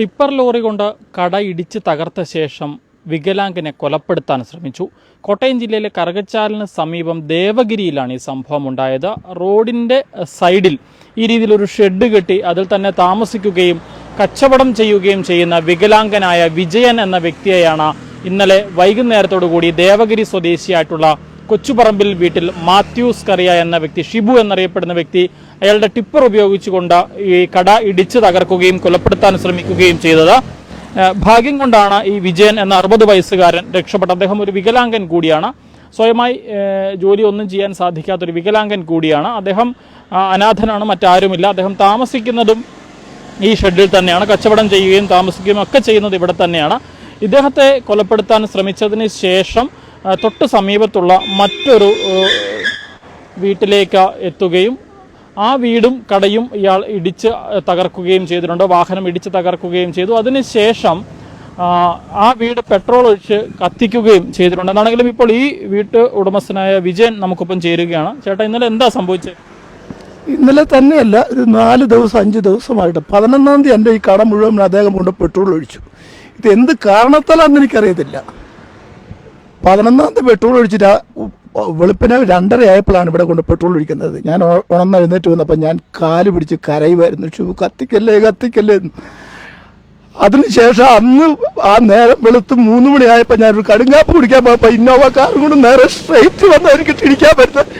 Tipper lorry കൊണ്ട് കട ഇടിച്ച് തകർത്ത ശേഷം വികലാംഗനെ കൊലപ്പെടുത്താൻ ശ്രമിച്ചു. കോട്ടയം ജില്ലയിലെ കറകച്ചാലിന് സമീപം ദേവഗിരിയിലാണ് ഈ സംഭവം ഉണ്ടായത്. റോഡിന്റെ സൈഡിൽ ഈ രീതിയിൽ ഒരു ഷെഡ് കെട്ടി അതിൽ തന്നെ താമസിക്കുകയും കച്ചവടം ചെയ്യുകയും ചെയ്യുന്ന വികലാംഗനായ വിജയൻ എന്ന വ്യക്തിയെയാണ് ഇന്നലെ വൈകുന്നേരത്തോടു കൂടി ദേവഗിരി സ്വദേശിയായിട്ടുള്ള കൊച്ചുപറമ്പിൽ വീട്ടിൽ മാത്യൂസ് കറിയ എന്ന വ്യക്തി ഷിബു എന്നറിയപ്പെടുന്ന വ്യക്തി അയാളുടെ ടിപ്പർ ഉപയോഗിച്ചുകൊണ്ട് ഈ കട ഇടിച്ചു തകർക്കുകയും കൊലപ്പെടുത്താൻ ശ്രമിക്കുകയും ചെയ്തത്. ഭാഗ്യം കൊണ്ടാണ് ഈ വിജയൻ എന്ന അറുപത് വയസ്സുകാരൻ രക്ഷപ്പെട്ട അദ്ദേഹം ഒരു വികലാംഗൻ കൂടിയാണ്. സ്വയമായി ജോലി ഒന്നും ചെയ്യാൻ സാധിക്കാത്തൊരു വികലാംഗൻ കൂടിയാണ്. അദ്ദേഹം അനാഥനാണ് മറ്റാരുമില്ല. അദ്ദേഹം താമസിക്കുന്നതും ഈ ഷെഡിൽ തന്നെയാണ്. കച്ചവടം ചെയ്യുകയും താമസിക്കുകയും ഒക്കെ ചെയ്യുന്നത് ഇവിടെ തന്നെയാണ്. ഇദ്ദേഹത്തെ കൊലപ്പെടുത്താൻ ശ്രമിച്ചതിന് ശേഷം തൊട്ട് സമീപത്തുള്ള മറ്റൊരു വീട്ടിലേക്ക് എത്തുകയും ആ വീടും കടയും ഇയാൾ ഇടിച്ച് തകർക്കുകയും ചെയ്തിട്ടുണ്ട്. വാഹനം ഇടിച്ച് തകർക്കുകയും ചെയ്തു. അതിനുശേഷം ആ വീട് പെട്രോൾ ഒഴിച്ച് കത്തിക്കുകയും ചെയ്തിട്ടുണ്ട്. എന്നാണെങ്കിലും ഇപ്പോൾ ഈ വീട്ട് ഉടമസ്ഥനായ വിജയൻ നമുക്കൊപ്പം ചേരുകയാണ്. ചേട്ടാ ഇന്നലെ എന്താ സംഭവിച്ചത്? ഇന്നലെ തന്നെയല്ല ഒരു നാല് ദിവസം അഞ്ച് ദിവസമായിട്ട് പതിനൊന്നാം തീയതി എന്റെ ഈ കട മുഴുവൻ അദ്ദേഹം കൊണ്ട് പെട്രോൾ ഒഴിച്ചു. ഇത് എന്ത് കാരണത്താലാണെന്ന് എനിക്കറിയത്തില്ല. പതിനൊന്നാം തീയതി പെട്രോൾ ഒഴിച്ചിട്ട് വെളുപ്പിന് ഉ- വെളുപ്പിനെ രണ്ടര ആയപ്പോഴാണ് ഇവിടെ കൊണ്ട് പെട്രോൾ ഒഴിക്കുന്നത്. ഞാൻ ഉണർന്ന് എഴുന്നേറ്റ് വന്നപ്പോൾ ഞാൻ കാൽ പിടിച്ച് കരയുമായിരുന്നു. ഷൂ കത്തിക്കല്ലേ കത്തിക്കല്ലേ. അതിനുശേഷം അന്ന് ആ നേരം വെളുത്ത് മൂന്ന് മണിയായപ്പോൾ ഞാൻ ഒരു കടുങ്കാപ്പ് കുടിക്കാൻ പോയപ്പോൾ ഇന്നോവ കാറും കൊണ്ട് നേരെ സ്ട്രൈറ്റ് വന്ന് എനിക്ക് ഇടിക്കാൻ പറ്റുന്നത്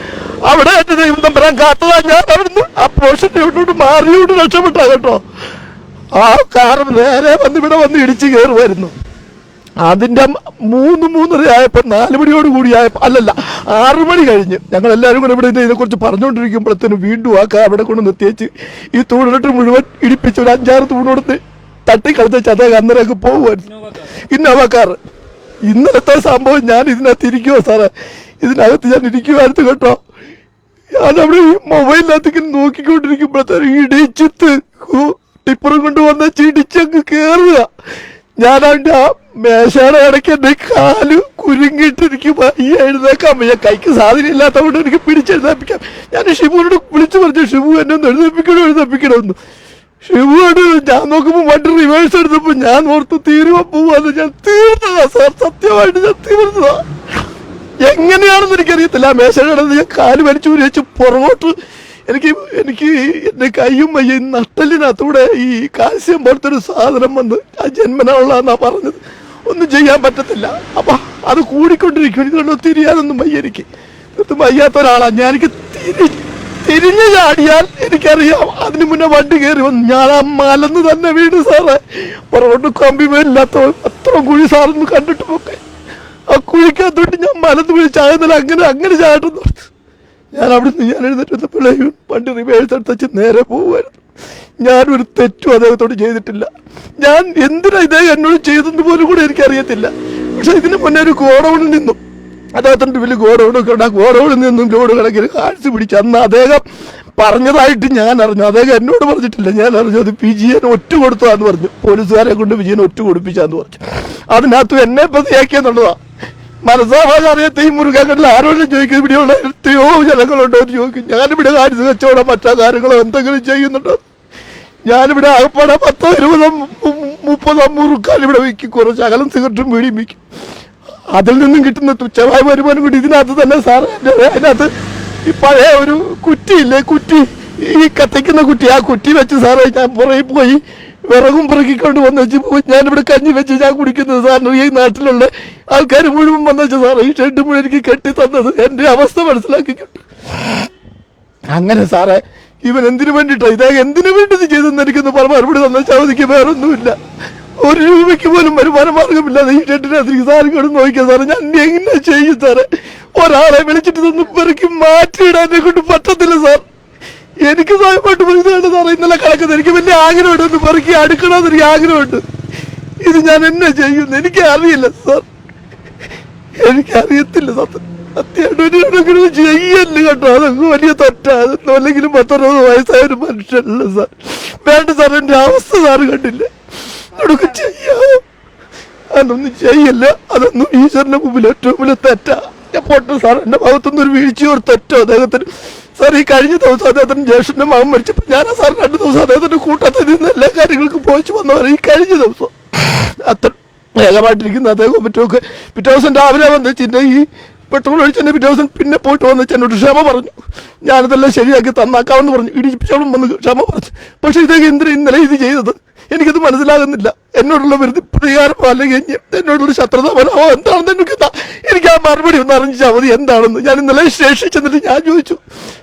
അവിടെ എന്റെ ദൈവം തമ്പരാൻ കാത്തതാ ഞാൻ അവിടുന്ന് ആ പോഷന്റെ ഇവിടോട്ട് മാറിയോട്ട് രക്ഷപ്പെട്ടാ കേട്ടോ. ആ കാർ നേരെ വന്ന് ഇവിടെ വന്ന് ഇടിച്ച് കയറുമായിരുന്നു അതിന്റെ മൂന്ന് മൂന്നര ആയപ്പോൾ നാല് മണിയോട് കൂടി ആയപ്പോൾ അല്ലല്ല ആറു മണി കഴിഞ്ഞ്. ഞങ്ങൾ എല്ലാവരും കൂടെ ഇവിടെ ഇതിനെക്കുറിച്ച് പറഞ്ഞുകൊണ്ടിരിക്കുമ്പോഴത്തേനും വീണ്ടും ആ കാർ അവിടെ കൊണ്ട് നിർത്തിയേച്ച് ഈ തൂണിട്ട് മുഴുവൻ ഇടിപ്പിച്ച് ഒരു അഞ്ചാറ് തൂണെടുത്ത് തട്ടി കളിച്ച് അദ്ദേഹം അന്നേരമൊക്കെ പോകുമായിരുന്നു ഇന്നോവ കാർ ഇന്നലത്തെ സംഭവം ഞാൻ ഇതിനകത്ത് ഇരിക്കുമോ സാറേ. ഇതിനകത്ത് ഞാൻ ഇരിക്കുമായിരുന്നു കേട്ടോ. ഞാനവിടെ ഈ മൊബൈലിനകത്ത് ഇങ്ങനെ നോക്കിക്കൊണ്ടിരിക്കുമ്പോഴത്തേനും ഇടിച്ചിത്ത് ടിപ്പറും കൊണ്ട് വന്ന ചിടിച്ചങ്ങ് കയറുക ഞാൻ അതിന്റെ ആ മേശയുടെ ഇടയ്ക്ക് എന്റെ കാൽ കുരുങ്ങിട്ടിരിക്കും. ഈ എഴുന്നേക്കാൻ വയ്യ കൈക്ക് സാധനം ഇല്ലാത്തതുകൊണ്ട് എനിക്ക് പിടിച്ചെഴുന്നേപ്പിക്കാം ഞാൻ ഷിബുവിനോട് വിളിച്ചു പറഞ്ഞു ഷിബു എന്നെ ഒന്ന് എഴുന്നേപ്പിക്കണോ എഴുന്നേപ്പിക്കണമെന്ന് ഷിബുവോട് ഞാൻ നോക്കുമ്പോൾ വണ്ടി റിവേഴ്സ് എടുത്തപ്പോൾ ഞാൻ ഓർത്ത് തീരുവാൻ പോവാന്ന്. ഞാൻ തീർന്നതാ സാർ സത്യമായിട്ട് ഞാൻ തീർന്നതാ എങ്ങനെയാണെന്ന് എനിക്കറിയത്തില്ല. ആ മേശയുടെ ഞാൻ കാൽ വലിച്ചു വെച്ച് പുറകോട്ട് എനിക്ക് എനിക്ക് എന്റെ കൈയും മയ്യും നട്ടലിനകത്തൂടെ ഈ കാൽസ്യം പോലത്തെ ഒരു സാധനം വന്ന് ആ ജന്മന പറഞ്ഞത്. ഒന്നും ചെയ്യാൻ പറ്റത്തില്ല. അപ്പൊ അത് കൂടിക്കൊണ്ടിരിക്കും ഇതുകൊണ്ട് തിരിയാനൊന്നും വയ്യ എനിക്ക് വയ്യാത്ത ഒരാളാണ് ഞാൻ എനിക്ക് തിരി തിരിഞ്ഞു ചാടിയാൽ എനിക്കറിയാം. അതിനു മുന്നേ വണ്ടി കയറി വന്നു ഞാൻ ആ മലന്ന് തന്നെ വീട് സാറേ. പുറകോട്ട് കമ്പി മേലില്ലാത്ത അത്ര കുഴി സാറൊന്ന് കണ്ടിട്ട് പോക്കെ ആ കുഴിക്കകത്തോട്ട് ഞാൻ മലന്ന് വീഴ് അങ്ങനെ അങ്ങനെ ചാടുന്നു ഞാൻ അവിടുന്ന് ഞാൻ എഴുന്നേറ്റ് വന്നപ്പോഴേക്കും പണ്ട് റിവേഴ്സ് എടുത്ത് നേരെ പോകുമായിരുന്നു ഞാനൊരു തെറ്റും അദ്ദേഹത്തോട് ചെയ്തിട്ടില്ല. ഞാൻ എന്തിനാ ഇദ്ദേഹം എന്നോട് ചെയ്തെന്ന് പോലും കൂടെ എനിക്കറിയത്തില്ല. പക്ഷെ ഇതിന് മുന്നേ ഒരു ഗോഡൗണിൽ നിന്നും അദ്ദേഹത്തിന്റെ വലിയ ഗോഡൗണൊക്കെ ഉണ്ട്. ആ ഗോഡൗണിൽ നിന്നും ലോഡ് കണക്കിന് കാഴ്ച പിടിച്ച് അന്ന് അദ്ദേഹം പറഞ്ഞതായിട്ട് ഞാൻ അറിഞ്ഞു. അദ്ദേഹം എന്നോട് പറഞ്ഞിട്ടില്ല. ഞാൻ അറിഞ്ഞു അത് വിജയൻ ഒറ്റ കൊടുത്തതാന്ന് പറഞ്ഞു. പോലീസുകാരെ കൊണ്ട് വിജയൻ ഒറ്റ കൊടുപ്പിച്ചാന്ന് പറഞ്ഞു. അതിനകത്ത് എന്നെ പ്രതിയാക്കിയെന്നുള്ളതാ. മനസ്സാവാതെ അറിയാത്ത ഈ മുരുകങ്ങളിൽ ആരോടും ചോദിക്കും ഇവിടെയുള്ള എത്രയോ ജനങ്ങളുണ്ടോ. എന്ന് ചോദിക്കും ഞാനിവിടെ കാര്യം കച്ചവടം മറ്റാ കാര്യങ്ങളോ എന്തെങ്കിലും ചെയ്യുന്നുണ്ടോ? ഞാനിവിടെ ആകപ്പാടെ പത്തോ ഇരുപതോ മുപ്പതോ മുറുക്കാൻ ഇവിടെ വിൽക്കും കുറച്ച് അകലം സിഗരറ്റും വീടിയും വിൽക്കും അതിൽ നിന്നും കിട്ടുന്ന തുച്ഛമായ വരുമാനം കൂടി ഇതിനകത്ത് തന്നെ സാർ അതിനകത്ത് ഈ പഴയ ഒരു കുറ്റിയില്ലേ കുറ്റി ഈ കത്തിക്കുന്ന കുറ്റി ആ കുറ്റി വെച്ച് സാറേ ഞാൻ പുറകെ പോയി വിറകും പിറക്കിക്കൊണ്ട് വന്ന് വെച്ച് ഞാനിവിടെ കഞ്ഞി വെച്ച് ഞാൻ കുടിക്കുന്നത് സാറിന് ഈ നാട്ടിലുള്ള ആൾക്കാർ മുഴുവൻ വന്നു വെച്ചാൽ സാറേ ഈ ഷെഡ് മുഴുവൻ എനിക്ക് കെട്ടി തന്നത് എന്റെ അവസ്ഥ മനസ്സിലാക്കി അങ്ങനെ സാറേ ഇവൻ എന്തിനു വേണ്ടിയിട്ടാണ് ഇതാ എന്തിനു വേണ്ടി ഇത് ചെയ്തെന്ന് എനിക്കൊന്ന് പറഞ്ഞ മറുപടി തന്ന ചവതിക്ക് വേറൊന്നുമില്ല. ഒരു രൂപയ്ക്ക് പോലും വരുമാന മാർഗമില്ലാതെ ഈ ഷെഡിനകത്ത് സാറ് കിടന്ന് നോക്കിയാൽ സാറേ ഞാൻ എങ്ങനെ ചെയ്യും സാറേ? ഒരാളെ വിളിച്ചിട്ട് തന്ന് പെറുക്കി മാറ്റിയിടാൻ കൊണ്ട് പറ്റത്തില്ല സാർ. എനിക്ക് സ്വയമായിട്ട് പറയുന്നതാണ് സാറേ ഇന്നലെ കിടക്കുന്നത് എനിക്ക് വലിയ ആഗ്രഹമുണ്ട്. ഒന്ന് പെറുക്കി അടുക്കണമെന്ന് എനിക്ക് ആഗ്രഹമുണ്ട്. ഇത് ഞാൻ എന്നെ ചെയ്യുന്നു എനിക്ക് അറിയില്ല സാർ എനിക്കറിയത്തില്ല സത്യം കണക്കിന് ചെയ്യല്ല കേട്ടോ. അതങ്ങ് വലിയ തെറ്റാണ് അല്ലെങ്കിലും പത്തൊൻപത് വയസ്സായ ഒരു മനുഷ്യനല്ല സാർ വേണ്ട സാർ എന്റെ അവസ്ഥ സാറ് കണ്ടില്ല? അതൊക്കെ ചെയ്യാമോ അതൊന്നും ചെയ്യല്ല. അതൊന്നും ഈശ്വരന്റെ മുമ്പിൽ ഏറ്റവും വലിയ തെറ്റാ. ഞാൻ പോട്ടെ സാർ എന്റെ ഭാഗത്തുനിന്ന് ഒരു വീഴ്ചയോ ഒരു തെറ്റോ അദ്ദേഹത്തിന് സാർ ഈ കഴിഞ്ഞ ദിവസം അദ്ദേഹത്തിന് ജ്യേഷ്ഠന്റെ മകൻ മരിച്ചപ്പോൾ ഞാൻ ആ സാർ രണ്ട് ദിവസം അദ്ദേഹത്തിന്റെ കൂട്ടത്തിൽ നിന്ന് എല്ലാ കാര്യങ്ങൾക്കും പോയിച്ചു വന്നവർ ഈ കഴിഞ്ഞ ദിവസം. അത്ര ഏകമായിട്ടിരിക്കുന്ന അദ്ദേഹം പിറ്റേ പിറ്റേ ദിവസം രാവിലെ വന്ന് ചിന്ന ഈ പെട്രോൾ ഒഴിച്ചെന്നെ പിറ്റേ ദിവസം പിന്നെ പോയിട്ട് വന്ന് എന്നോട് ക്ഷമ പറഞ്ഞു. ഞാനിതെല്ലാം ശരിയാക്കി തന്നാക്കാമെന്ന് പറഞ്ഞു. ഇടിപ്പിച്ചോളും വന്ന് ക്ഷമ പറഞ്ഞു. പക്ഷെ ഇതൊക്കെ എന്തിനാ ഇന്നലെ ഇത് ചെയ്തത്? എനിക്കത് മനസ്സിലാകുന്നില്ല. എന്നോടുള്ള വെറുതെ പ്രതികാരം അല്ലെങ്കിൽ എന്നോടുള്ള ശത്രുത മനോഭാവം എന്താണെന്ന് എനിക്ക് എനിക്ക് ആ മറുപടി ഒന്ന് അറിഞ്ഞാൽ മതി എന്താണെന്ന്. ഞാൻ ഇന്നലെ സ്റ്റേഷനിൽ ചെന്നിട്ട് ഞാൻ ചോദിച്ചു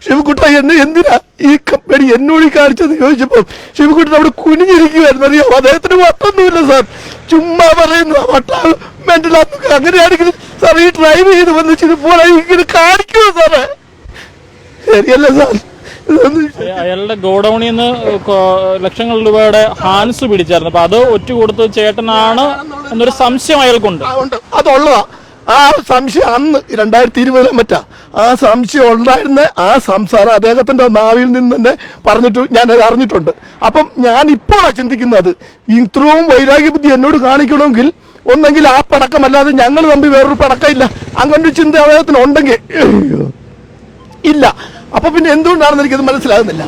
ശിവകുട്ട എന്നെ എന്തിനാ ഈ കമ്പനി എന്നോട് കാണിച്ചത് ചോദിച്ചപ്പോൾ ശിവകുട്ടൻ അവിടെ കുനിഞ്ഞിരിക്കുമായിരുന്നു അറിയാം അദ്ദേഹത്തിന് വട്ടൊന്നുമില്ല സാർ. ചുമ്മാ പറയുന്നു വട്ട മെന്റലാത്തൊക്കെ അങ്ങനെയാണെങ്കിൽ സാർ ഈ ഡ്രൈവ് ചെയ്ത് വന്ന് ഇതുപോലെ ഇങ്ങനെ കാണിക്കുമോ സാറേ? ശരിയല്ല സാർ. അയാളുടെ ഗോഡൌണിൽ നിന്ന് ലക്ഷങ്ങൾ രൂപയുടെ ഹാൻസ് പിടിച്ചായിരുന്നു. അപ്പൊ അത് ഒറ്റ കൊടുത്ത് ചേട്ടനാണ് എന്നൊരു സംശയം അയാൾക്കുണ്ട്. അതുള്ളതാ. ആ സംശയം അന്ന് രണ്ടായിരത്തി ഇരുപതിലും മറ്റാ. ആ സംശയം ഉണ്ടായിരുന്ന ആ സംസാരം അദ്ദേഹത്തിന്റെ നാവിൽ നിന്ന് തന്നെ പറഞ്ഞിട്ട് ഞാൻ അത് അറിഞ്ഞിട്ടുണ്ട്. അപ്പം ഞാൻ ഇപ്പോഴാണ് ചിന്തിക്കുന്നത് ഇത്രയും വൈരാഗ്യ ബുദ്ധി എന്നോട് കാണിക്കണമെങ്കിൽ ഒന്നെങ്കിൽ ആ പടക്കമല്ലാതെ ഞങ്ങൾ തമ്മിൽ വേറൊരു പടക്കമില്ല. അങ്ങനെ ഒരു ചിന്ത അദ്ദേഹത്തിന് ഉണ്ടെങ്കിൽ ഇല്ല. അപ്പൊ പിന്നെ എന്തുകൊണ്ടാണെന്ന് എനിക്കത് മനസ്സിലാകുന്നില്ല.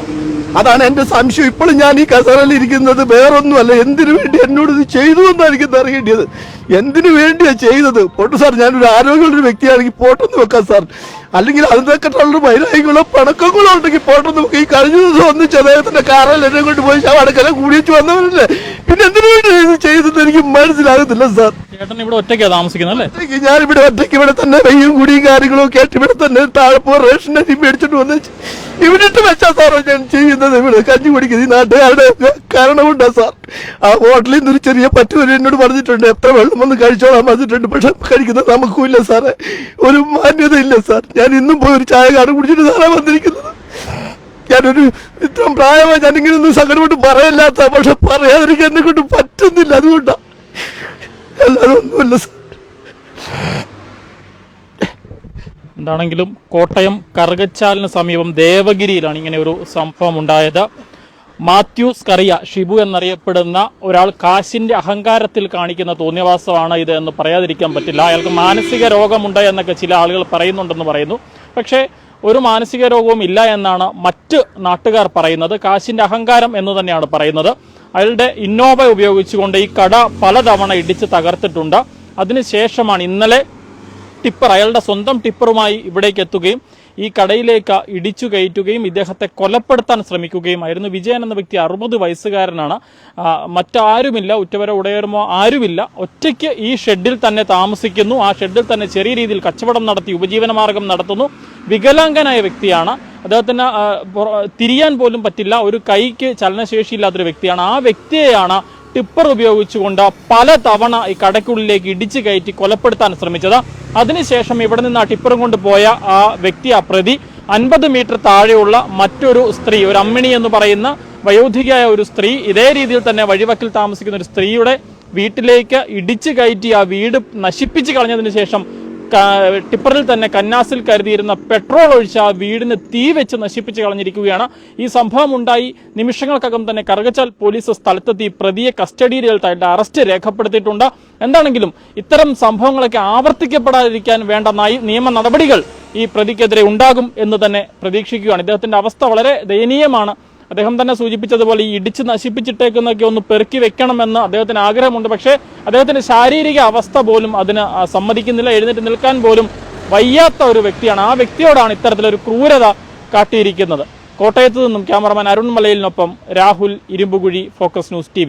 അതാണ് എന്റെ സംശയം. ഇപ്പോഴും ഞാൻ ഈ കസേരയിൽ ഇരിക്കുന്നത് വേറൊന്നുമല്ല. എന്തിനു വേണ്ടി എന്നോട് ഇത് ചെയ്തു എന്നാണ് എനിക്ക് അറിയേണ്ടത് എന്തിനു വേണ്ടിയാ ചെയ്തത്? പോട്ട് സാർ ഞാനൊരു ആരോഗ്യമുള്ള ഒരു വ്യക്തിയാണെങ്കിൽ പോട്ടെന്ന് വെക്കാം സാർ. അല്ലെങ്കിൽ അതിനൊക്കെയുള്ള വൈരാഗ്യങ്ങളോ പണക്കങ്ങളോ ഉണ്ടെങ്കിൽ പോട്ടെന്ന് വെക്കാം. ഈ കഴിഞ്ഞ ദിവസം ഒന്നിച്ച് അദ്ദേഹത്തിന്റെ കാറിൽ എന്നെ കൊണ്ട് പോയി അടക്കല കൂടിയിട്ട് വന്നവരല്ലേ പിന്നെ എന്തിനു വേണ്ടി ഇത് ചെയ്തത് എനിക്ക് മനസ്സിലാകുന്നില്ല സാർ. ചേട്ടൻ ഇവിടെ ഒറ്റയ്ക്കാണ് താമസിക്കുന്നത് അല്ലേ? ഒറ്റയ്ക്ക് ഇവിടെ ഒറ്റയ്ക്ക് ഇവിടെ തന്നെ വെയ്യും കുടിയും കാര്യങ്ങളും ഒക്കെ ആയിട്ട് ഇവിടെ തന്നെ താഴെപ്പോ റേഷൻ അരി മേടിച്ചിട്ട് വന്ന് ഇവിടെ ഇട്ട് വെച്ചാ സാറോ ഞാൻ ചെയ്യുന്നത് ഇവിടെ? കഞ്ഞി കുടിക്കുന്നത് ഈ നാട്ടുകാരുടെ ഒക്കെ കാരണമുണ്ടാ സാർ. ആ ഹോട്ടലിൽ നിന്ന് ഒരു ചെറിയ പറ്റുവരെ എന്നോട് പറഞ്ഞിട്ടുണ്ട്. എത്ര വെള്ളം വന്ന് കഴിച്ചോളാൻ പറഞ്ഞിട്ടുണ്ട്. പക്ഷെ കഴിക്കുന്നത് നമുക്കും ഇല്ല സാറേ. ഒരു മാന്യത ഇല്ല സാർ. ഞാൻ ഇന്നും പോയി ഒരു ചായ കാട് കുടിച്ചിട്ട് സാറേ വന്നിരിക്കുന്നത്. ഞാനൊരു ഇത്രയും പ്രായമായി ഞാനിങ്ങനെ ഒന്നും സങ്കടപ്പെട്ട് പറയല്ലാത്ത പക്ഷെ പറയാതിരിക്കാൻ എന്നെ കൊണ്ട് പറ്റുന്നില്ല. അതുകൊണ്ടാ അല്ലാതെ ഒന്നുമില്ല എന്താണെങ്കിലും കോട്ടയം കറുകച്ചാലിന് സമീപം ദേവഗിരിയിലാണ് ഇങ്ങനെ ഒരു സംഭവം ഉണ്ടായത്. മാത്യൂസ് കറിയ ഷിബു എന്നറിയപ്പെടുന്ന ഒരാൾ കാശിന്റെ അഹങ്കാരത്തിൽ കാണിക്കുന്ന തോന്നിയവാസമാണ് ഇത് എന്ന് പറയാതിരിക്കാൻ പറ്റില്ല. അയാൾക്ക് മാനസിക രോഗമുണ്ട് എന്നൊക്കെ ചില ആളുകൾ പറയുന്നുണ്ടെന്ന് പറയുന്നു. പക്ഷേ ഒരു മാനസിക രോഗവും ഇല്ല എന്നാണ് മറ്റ് നാട്ടുകാർ പറയുന്നത്. കാശിന്റെ അഹങ്കാരം എന്ന് തന്നെയാണ് പറയുന്നത്. അയാളുടെ ഇന്നോവ ഉപയോഗിച്ചുകൊണ്ട് ഈ കട പലതവണ ഇടിച്ച് തകർത്തിട്ടുണ്ട്. അതിനുശേഷമാണ് ഇന്നലെ ടിപ്പർ അയാളുടെ സ്വന്തം ടിപ്പറുമായി ഇവിടേക്ക് എത്തുകയും ഈ കടയിലേക്ക് ഇടിച്ചു കയറ്റുകയും ഇദ്ദേഹത്തെ കൊലപ്പെടുത്താൻ ശ്രമിക്കുകയുമായിരുന്നു. വിജയൻ എന്ന വ്യക്തി അറുപത് വയസ്സുകാരനാണ്. മറ്റാരുമില്ല ഉറ്റവരോ ഉടയരുമോ ആരുമില്ല. ഒറ്റയ്ക്ക് ഈ ഷെഡിൽ തന്നെ താമസിക്കുന്നു. ആ ഷെഡിൽ തന്നെ ചെറിയ രീതിയിൽ കച്ചവടം നടത്തി ഉപജീവന മാർഗം നടത്തുന്നു. വികലാംഗനായ വ്യക്തിയാണ്. അദ്ദേഹത്തിന് തിരിയാൻ പോലും പറ്റില്ല. ഒരു കൈക്ക് ചലനശേഷിയില്ലാത്തൊരു വ്യക്തിയാണ്. ആ വ്യക്തിയെയാണ് ടിപ്പർ ഉപയോഗിച്ചുകൊണ്ട് പല തവണ ഈ കടയ്ക്കുള്ളിലേക്ക് ഇടിച്ചു കയറ്റി കൊലപ്പെടുത്താൻ ശ്രമിച്ചത്. അതിനുശേഷം ഇവിടെ നിന്ന് ആ ടിപ്പറും കൊണ്ട് പോയ ആ വ്യക്തി ആ പ്രതി അൻപത് മീറ്റർ താഴെയുള്ള മറ്റൊരു സ്ത്രീ ഒരു അമ്മിണി എന്ന് പറയുന്ന വയോധികയായ ഒരു സ്ത്രീ ഇതേ രീതിയിൽ തന്നെ വഴിവക്കിൽ താമസിക്കുന്ന ഒരു സ്ത്രീയുടെ വീട്ടിലേക്ക് ഇടിച്ചു കയറ്റി ആ വീട് നശിപ്പിച്ചു കളഞ്ഞതിന് ശേഷം ടിപ്പറിൽ തന്നെ കന്നാസിൽ കരുതിയിരുന്ന പെട്രോൾ ഒഴിച്ച് ആ വീടിന് തീ വെച്ച് നശിപ്പിച്ച് കളഞ്ഞിരിക്കുകയാണ്. ഈ സംഭവം ഉണ്ടായി. നിമിഷങ്ങൾക്കകം തന്നെ കറുകച്ചാൽ പോലീസ് സ്ഥലത്തെത്തി പ്രതിയെ കസ്റ്റഡിയിലെടുത്തായിട്ട് അറസ്റ്റ് രേഖപ്പെടുത്തിയിട്ടുണ്ട്. എന്താണെങ്കിലും ഇത്തരം സംഭവങ്ങളൊക്കെ ആവർത്തിക്കപ്പെടാതിരിക്കാൻ വേണ്ട നയ- നിയമ നടപടികൾ ഈ പ്രതിക്കെതിരെ ഉണ്ടാകും എന്ന് തന്നെ പ്രതീക്ഷിക്കുകയാണ്. ഇദ്ദേഹത്തിന്റെ അവസ്ഥ വളരെ ദയനീയമാണ്. അദ്ദേഹം തന്നെ സൂചിപ്പിച്ചതുപോലെ ഈ ഇടിച്ച് നശിപ്പിച്ചിട്ടേക്കുന്നൊക്കെ ഒന്ന് പെറുക്കി വെക്കണമെന്ന് അദ്ദേഹത്തിന് ആഗ്രഹമുണ്ട്. പക്ഷേ അദ്ദേഹത്തിന്റെ ശാരീരിക അവസ്ഥ പോലും അതിന് സമ്മതിക്കുന്നില്ല. എഴുന്നേറ്റ് നിൽക്കാൻ പോലും വയ്യാത്ത ഒരു വ്യക്തിയാണ്. ആ വ്യക്തിയോടാണ് ഇത്തരത്തിലൊരു ക്രൂരത കാട്ടിയിരിക്കുന്നത്. കോട്ടയത്ത് നിന്നും cameraman Arun മലയിലിനൊപ്പം Rahul Irumbukuzhi Focus News T